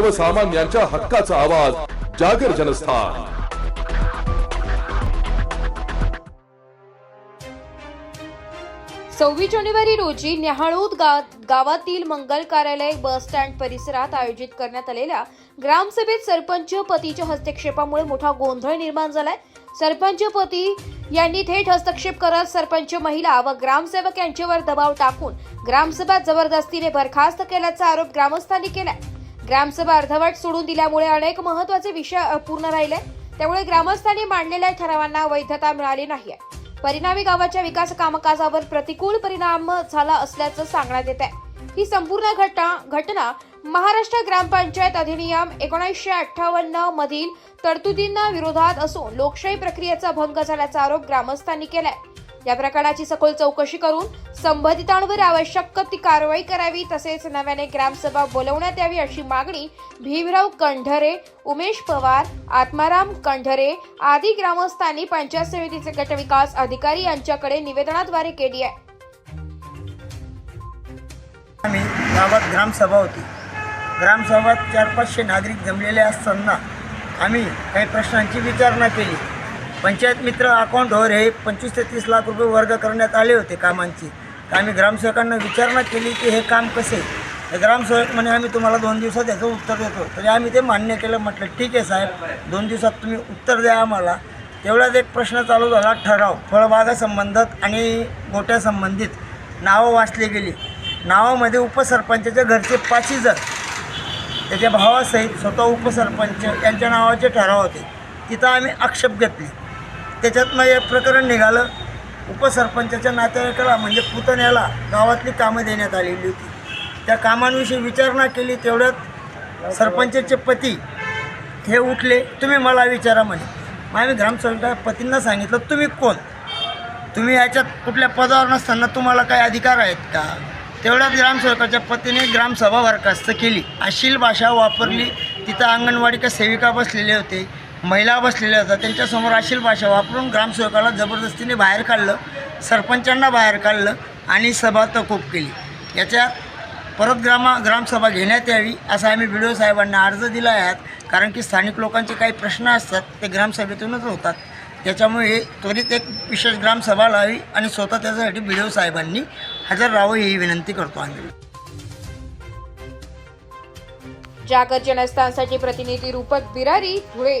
सर्वसामान्यांच्या हक्काचा आवाज जागर जनस्थान. सव्वीस जानेवारी रोजी न्याहाळूद गा- गावातील मंगल कार्यालय बस स्टँड परिसरात आयोजित करण्यात आलेल्या ग्रामसभेत सरपंच पतीच्या हस्तक्षेपामुळे मोठा गोंधळ निर्माण झालाय. सरपंच पती यांनी थेट हस्तक्षेप करत सरपंच महिला व ग्रामसेवक यांच्यावर दबाव टाकून ग्रामसभा जबरदस्तीने बरखास्त केल्याचा आरोप ग्रामस्थांनी केलाय. ग्रामसभा अर्धवट सोडून दिल्यामुळे अनेक महत्त्वाचे विषय अपूर्ण राहिले. त्यामुळे ग्रामस्थांनी मांडलेल्या ठरावांना वैधता मिळाली नाही परिणामी गावाच्या विकास कामकाजावर प्रतिकूल परिणाम झाला असल्याचं सांगण्यात येत आहे ही संपूर्ण घटना घटना महाराष्ट्र ग्रामपंचायत अधिनियम एकोणीसशे अठ्ठावन्न मधील तरतुदींना विरोधात असून लोकशाही प्रक्रियेचा भंग झाल्याचा आरोप ग्रामस्थांनी केलाय. या प्रकरणाची सखोल चौकशी करून संबंधितांवर आवश्यक ती कारवाई करावी तसेच नव्याने ग्रामसभा बोलवण्यात यावी अशी मागणी भीमराव कंढरे उमेश पवार आत्माराम कंढरे आदी ग्रामस्थांनी पंचायत समितीचे गटविकास अधिकारी यांच्याकडे निवेदनाद्वारे केली आहे. आम्ही गावात ग्रामसभा होती. ग्रामसभात चार पाचशे नागरिक जमलेले असताना आम्ही काही प्रश्नांची विचारणा केली. पंचायत मित्र अकाउंटवर हे पंचवीस ते तीस लाख रुपये वर्ग करण्यात आले होते कामांची. तर आम्ही ग्रामसेवकांना विचारणा केली की हे काम कसे? तर ग्रामसेवक म्हणे आम्ही तुम्हाला दोन दिवसात याचं उत्तर देतो. तरी आम्ही ते मान्य केलं. म्हटलं ठीक आहे साहेब दोन दिवसात तुम्ही उत्तर द्या आम्हाला. तेवढ्यात एक प्रश्न चालू झाला ठराव. फळबागासंबंधात आणि गोट्या संबंधित नावं वाचली गेली. नावामध्ये उपसरपंचाच्या घरचे पाचही जण. त्याच्या भावासहित स्वतः उपसरपंच यांच्या नावाचे ठराव होते. तिथं आम्ही आक्षेप घेतले. त्याच्यातनं एक प्रकरण निघालं. उपसरपंचाच्या नातेवाईकाला म्हणजे पुतण्याला गावातली कामं देण्यात आलेली होती. त्या कामांविषयी विचारणा केली तेवढ्यात सरपंचाचे पती हे उठले. तुम्ही मला विचारा म्हणे. मग आम्ही ग्रामसेवका पतींना सांगितलं तुम्ही कोण? तुम्ही याच्यात कुठल्या पदावर नसताना तुम्हाला काही अधिकार आहेत का? तेवढ्यात ग्रामसेवकाच्या पतीने ग्रामसभा बरखास्त केली. अशील भाषा वापरली. तिथं अंगणवाडी का सेविका बसलेले होते. महिला बसलेल्या होत्या त्यांच्यासमोर अशील भाषा वापरून ग्रामसेवकाला जबरदस्तीने बाहेर काढलं सरपंचांना बाहेर काढलं आणि सभा तकोप केली. याच्यात परत ग्रामा ग्रामसभा घेण्यात यावी असा आम्ही बी साहेबांना अर्ज दिला आहेत कारण की स्थानिक लोकांचे काही प्रश्न असतात ते ग्रामसभेतूनच होतात. त्याच्यामुळे त्वरित एक विशेष ग्रामसभा लावी आणि स्वतः त्याच्यासाठी बी साहेबांनी हजर राहावं ही विनंती करतो आम्ही. जागर जनस्थानसाठी प्रतिनिधी रूपक बिरारी धुळे.